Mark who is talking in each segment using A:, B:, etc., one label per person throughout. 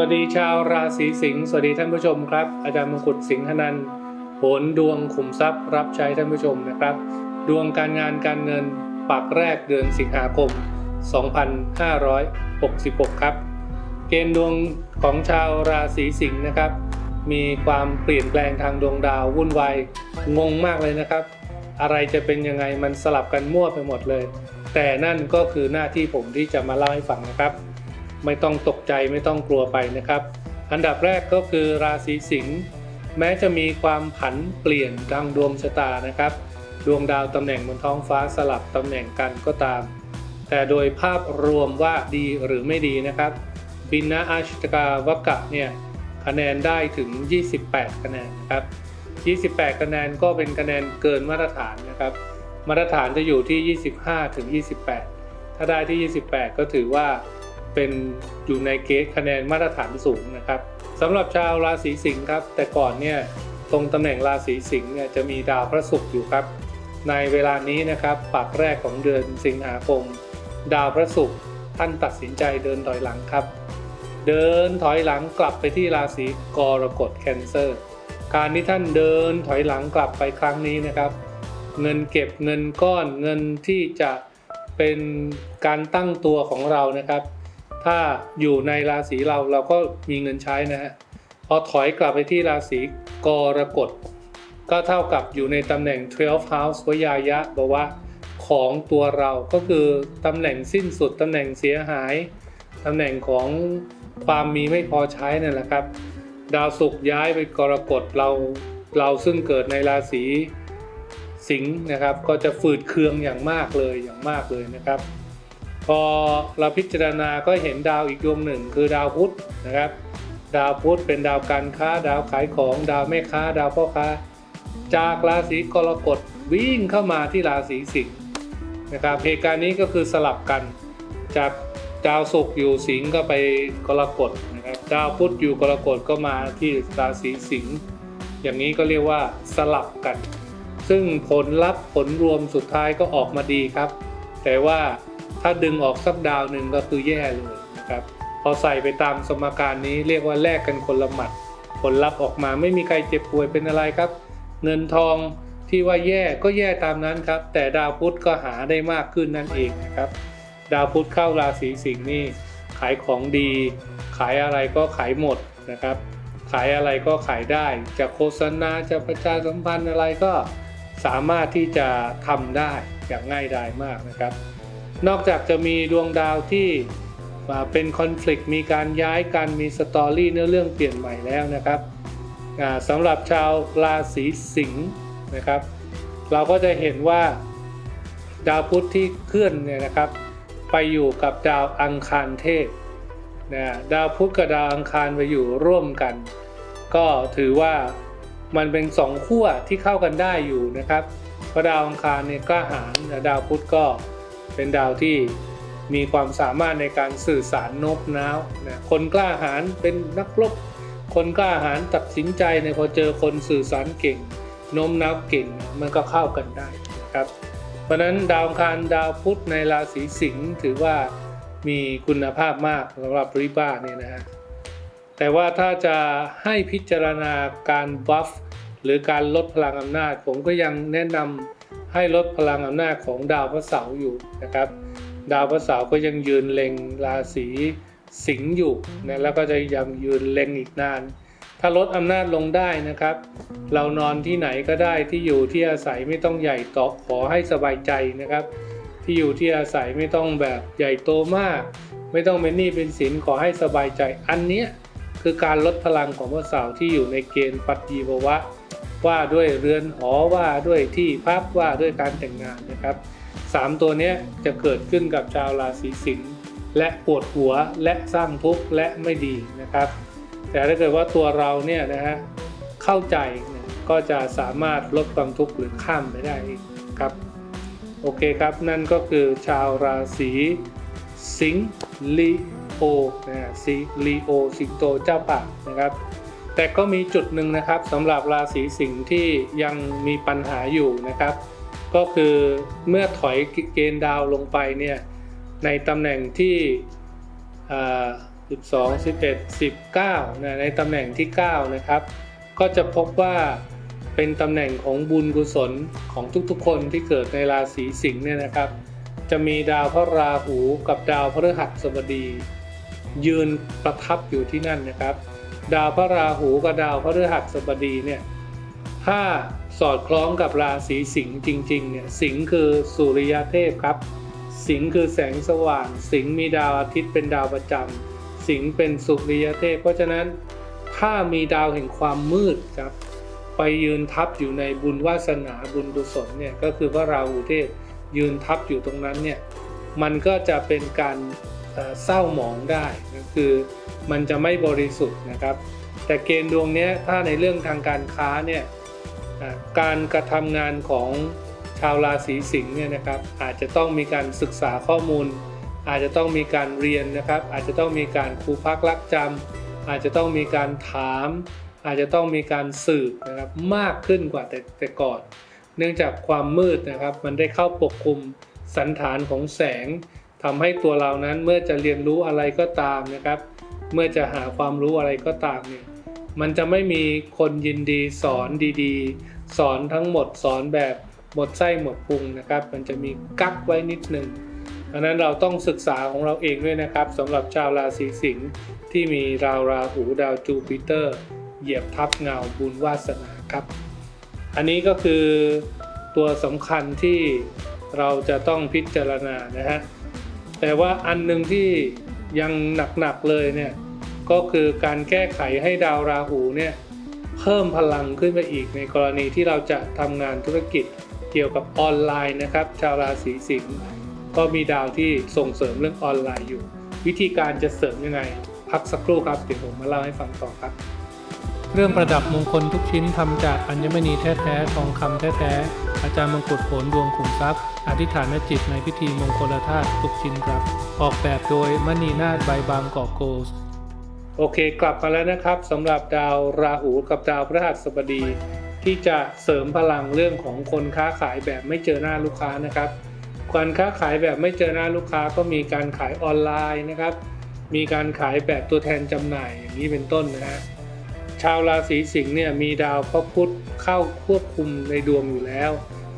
A: วัสดีชาวราศีสิงห์สวัสดีท่านผู้ชมครับ อาจารย์มงกุฎสิงหนันท์โหนดวงขุมทรัพย์รับใช้ท่านผู้ชมนะครับ ดวงการงานการเงินปักแรกเดือนสิงหาคม 2566 ครับ เกณฑ์ดวงของชาวราศีสิงห์นะครับ มีความเปลี่ยนแปลงทางดวงดาววุ่นวายงงมากเลยนะครับ อะไรจะเป็นยังไงมันสลับกันมั่วไปหมดเลย แต่นั่นก็คือหน้าที่ผมที่จะมาเล่าให้ฟังนะครับ ไม่ต้องตกใจไม่ต้องกลัวไปนะครับ อันดับแรกก็คือราศีสิงห์แม้จะมีความผันเปลี่ยนทางดวงชะตานะครับ ดวงดาวตำแหน่งบนท้องฟ้าสลับตำแหน่งกันก็ตาม แต่โดยภาพรวมว่าดีหรือไม่ดีนะครับ บินนะอาชิตกาวกะเนี่ยคะแนนได้ถึง 28 คะแนนนะครับ 28 คะแนนก็เป็นคะแนนเกินมาตรฐานนะครับ มาตรฐานจะอยู่ที่ 25 ถึง 28 ถ้าได้ที่ 28 ก็ถือว่า เป็นอยู่ในเกณฑ์คะแนนมาตรฐานสูงนะครับสำหรับชาวราศีสิงห์ครับ แต่ก่อนเนี่ยตรงตำแหน่งราศีสิงห์เนี่ยจะมีดาวพระศุกร์อยู่ครับ ในเวลานี้นะครับปักแรกของเดือนสิงหาคม ดาวพระศุกร์ท่านตัดสินใจเดินถอยหลังครับ เดินถอยหลังกลับไปที่ราศีกรกฎแคนเซอร์ การที่ท่านเดินถอยหลังกลับไปครั้งนี้นะครับ เงินเก็บเงินก้อนเงินที่จะเป็นการตั้งตัวของเรานะครับ ถ้าอยู่ในราศีเราเราก็มีเงินใช้นะฮะพอถอยกลับไปที่ราศีกรกฎก็เท่ากับอยู่ในตำแหน่ง 12 house วยายะบอกว่าของตัวเราก็คือตำแหน่งสิ้นสุดตำแหน่งเสียหายตำแหน่งของความมีไม่พอใช้นั่นแหละครับ ดาวศุกร์ย้ายไปกรกฎเราเราซึ่งเกิดในราศีสิงห์นะครับ ก็จะฝืดเคืองอย่างมากเลยอย่างมากเลยนะครับ พอเราพิจารณาก็เห็นดาวอีกดวงหนึ่ง คือดาวพุธนะครับ ดาวพุธเป็นดาวการค้า ดาวขายของ ดาวแม่ค้า ดาวพ่อค้า จากราศีกรกฎวิ่งเข้ามาที่ราศีสิงห์นะครับเหตุการณ์นี้ก็คือสลับกันจากดาวศุกร์อยู่สิงห์ก็ไปกรกฎนะครับ ดาวพุธอยู่กรกฎก็มาที่ราศีสิงห์อย่างนี้ก็เรียกว่าสลับกัน ซึ่งผลลัพธ์ผลรวมสุดท้ายก็ออกมาดีครับ แต่ว่า ถ้าดึงออกสักดาวหนึ่งก็คือแย่เลยนะครับ พอใส่ไปตามสมการนี้เรียกว่าแลกกันคนละหมัด ผลลัพธ์ออกมาไม่มีใครเจ็บป่วยเป็นอะไรครับ เงินทองที่ว่าแย่ก็แย่ตามนั้นครับ แต่ดาวพุธก็หาได้มากขึ้นนั่นเองนะครับ ดาวพุธเข้าราศีสิงห์นี่ขายของดี ขายอะไรก็ขายหมดนะครับ ขายอะไรก็ขายได้ จะโฆษณาจะประชาสัมพันธ์อะไรก็สามารถที่จะทำได้อย่างง่ายดายมากนะครับ นอกจากจะมีดวงดาวที่เป็นคอน FLICT มีการย้ายกันมีสตอรี่เนื้อเรื่องเปลี่ยนใหม่แล้วนะครับสำหรับชาวราศีสิงห์นะครับ เราก็จะเห็นว่าดาวพุธที่เคลื่อนเนี่ยนะครับ ไปอยู่กับดาวอังคารเทพนะดาวพุธกับดาวอังคารไปอยู่ร่วมกัน ก็ถือว่ามันเป็นสองขั้วที่เข้ากันได้อยู่นะครับเพราะดาวอังคารเนี่ยกล้าหาญนดาวพุธก็ เป็นดาวที่มีความสามารถในการสื่อสารโน้มน้าวนะคนกล้าหาญเป็นนักรบคนกล้าหาญตัดสินใจเนี่ยพอเจอคนสื่อสารเก่งโน้มน้าวเก่งมันก็เข้ากันได้นะครับ เพราะฉะนั้นดาวคารดาวพุธในราศีสิงห์ถือว่ามีคุณภาพมากสำหรับริบ้าเนี่ยนะฮะแต่ว่าถ้าจะให้พิจารณาการบัฟ หรือการลดพลังอำนาจ ผมก็ยังแนะนำให้ลดพลังอำนาจของดาวพระเสาร์อยู่นะครับ ดาวพระเสาร์ก็ยังยืนเล็งราศีสิงห์อยู่นะแล้วก็จะยังยืนเล็งอีกนาน ถ้าลดอำนาจลงได้นะครับ เรานอนที่ไหนก็ได้ที่อยู่ที่อาศัยไม่ต้องใหญ่โตขอให้สบายใจนะครับ ที่อยู่ที่อาศัยไม่ต้องแบบใหญ่โตมาก ไม่ต้องเป็นหนี้เป็นสินขอให้สบายใจอันเนี้ยคือการลดพลังของพระเสาร์ที่อยู่ในเกณฑ์ปัตยีภวะ ว่าด้วยเรือนหอว่าด้วยที่พักว่าด้วยการแต่งงานนะครับสามตัวนี้จะเกิดขึ้นกับชาวราศีสิงห์และปวดหัวและสร้างทุกข์และไม่ดีนะครับ แต่ถ้าเกิดว่าตัวเราเนี่ยนะฮะเข้าใจก็จะสามารถลดความทุกข์หรือข้ามไปได้ครับโอเคครับนั่นก็คือชาวราศีสิงห์ลีโอนะฮะสีลีโอสิงโตเจ้าป่านะครับ แต่ก็มีจุดหนึ่งนะครับสำหรับราศีสิงห์ที่ยังมีปัญหาอยู่นะครับ ก็คือเมื่อถอยเกณฑ์ดาวลงไปเนี่ยในตำแหน่งที่ 12 11 19นะในตำแหน่งที่ 9 นะครับ ก็จะพบว่าเป็นตำแหน่งของบุญกุศลของทุกๆ คนที่เกิดในราศีสิงห์เนี่ยนะครับ จะมีดาวพระราหูกับดาวพฤหัสบดี ยืนประทับอยู่ที่นั่นนะครับ ดาวพระราหูกับดาวพระฤหัสบดีเนี่ยถ้าสอดคล้องกับราศีสิงห์จริงๆเนี่ยสิงห์คือสุริยเทพครับ สิงห์คือแสงสว่าง สิงห์มีดาวอาทิตย์เป็นดาวประจำสิงห์เป็นสุริยเทพ เพราะฉะนั้นถ้ามีดาวแห่งความมืดครับ ไปยืนทับอยู่ในบุญวาสนาบุญกุศลเนี่ยก็คือพระราหูเทพยืนทับอยู่ตรงนั้นเนี่ยมันก็จะเป็นการ เอ่อเศร้าหมองได้ก็คือมันจะไม่บริสุทธิ์นะครับ แต่เกณฑ์ดวงนี้ถ้าในเรื่องทางการค้าเนี่ยการกระทำงานของชาวราศีสิงห์เนี่ยนะครับอาจจะต้องมีการศึกษาข้อมูล อาจจะต้องมีการเรียนนะครับ อาจจะต้องมีการครูพักรักจำอาจจะต้องมีการถาม อาจจะต้องมีการสืบนะครับมากขึ้นกว่าแต่แต่ก่อน เนื่องจากความมืดนะครับ มันได้เข้าปกคลุมสันฐานของแสง ทำให้ตัวเรานั้นเมื่อจะเรียนรู้อะไรก็ตามนะครับ เมื่อจะหาความรู้อะไรก็ตามเนี่ยมันจะไม่มีคนยินดีสอนดีๆ สอนทั้งหมดสอนแบบหมดไส้หมดพุงนะครับ มันจะมีกักไว้นิดหนึ่งดังนั้นเราต้องศึกษาของเราเองด้วยนะครับสำหรับชาวราศีสิงห์ที่มีดาวราหูดาวจูปิเตอร์ เหยียบทับเงาบุญวาสนาครับ อันนี้ก็คือตัวสำคัญที่เราจะต้องพิจารณานะฮะ แต่ว่าอันหนึ่งที่ยังหนักๆเลยเนี่ยก็คือการแก้ไขให้ดาวราหูเนี่ยเพิ่มพลังขึ้นไปอีกในกรณีที่เราจะทำงานธุรกิจเกี่ยวกับออนไลน์นะครับ ชาวราศีสิงห์ก็มีดาวที่ส่งเสริมเรื่องออนไลน์อยู่ วิธีการจะเสริมยังไง พักสักครู่ครับเดี๋ยวผมมาเล่าให้ฟังต่อครับเครื่องประดับมงคลทุกชิ้นทำจากอัญมณีแท้ๆทองคำแท้ๆ อาจารย์มงกุฎโผลดวงขุมทรัพย์ อธิษฐานจิตในพิธีมงคลธาตุทุกชิ้นครับ ออกแบบโดยมณีนาฏใบบางกอกโกสโอเค กลับมาแล้วนะครับสำหรับดาวราหูกับดาวพฤหัสบดี ที่จะเสริมพลังเรื่องของคนค้าขายแบบไม่เจอหน้าลูกค้านะครับการค้าขายแบบไม่เจอหน้าลูกค้าก็มีการขายออนไลน์นะครับ มีการขายแบบตัวแทนจำหน่ายอย่างนี้เป็นต้นนะฮะ ชาวราศีสิงห์เนี่ยมีดาวพระพุธเข้าควบคุมในดวงอยู่แล้ว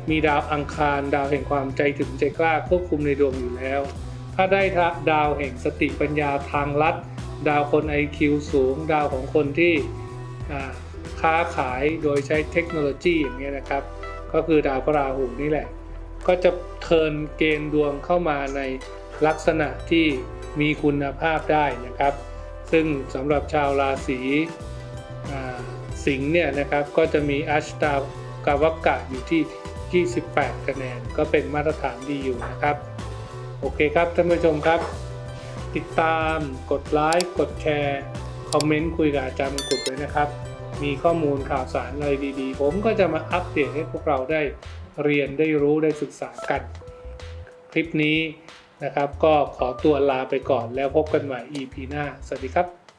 A: มีดาวอังคารดาวแห่งความใจถึงใจกล้าควบคุมในดวงอยู่แล้ว ถ้าได้ดาวแห่งสติปัญญาทางลัดดาวคน IQ สูง ดาวของคนที่ค้าขายโดยใช้เทคโนโลยีอย่างเงี้นะครับ ก็คือดาวพระราหูนี่แหละ ก็จะเทินเกณฑ์ดวงเข้ามาในลักษณะที่มีคุณภาพได้นะครับ ซึ่งสำหรับชาวราศี สิงห์เนี่ยนะครับก็จะมีอัชตากาวักกะอยู่ที่ 28 คะแนน ก็เป็นมาตรฐานดีอยู่นะครับ โอเคครับท่านผู้ชมครับ ติดตามกดไลค์กดแชร์ คอมเมนต์คุยกับอาจารย์มงกุฎด้วยนะครับ มีข้อมูลข่าวสารอะไรดีๆ ผมก็จะมาอัปเดตให้พวกเราได้เรียนได้รู้ได้ศึกษากัน คลิปนี้นะครับ ก็ขอตัวลาไปก่อนแล้วพบกันใหม่ EP หน้า สวัสดีครับ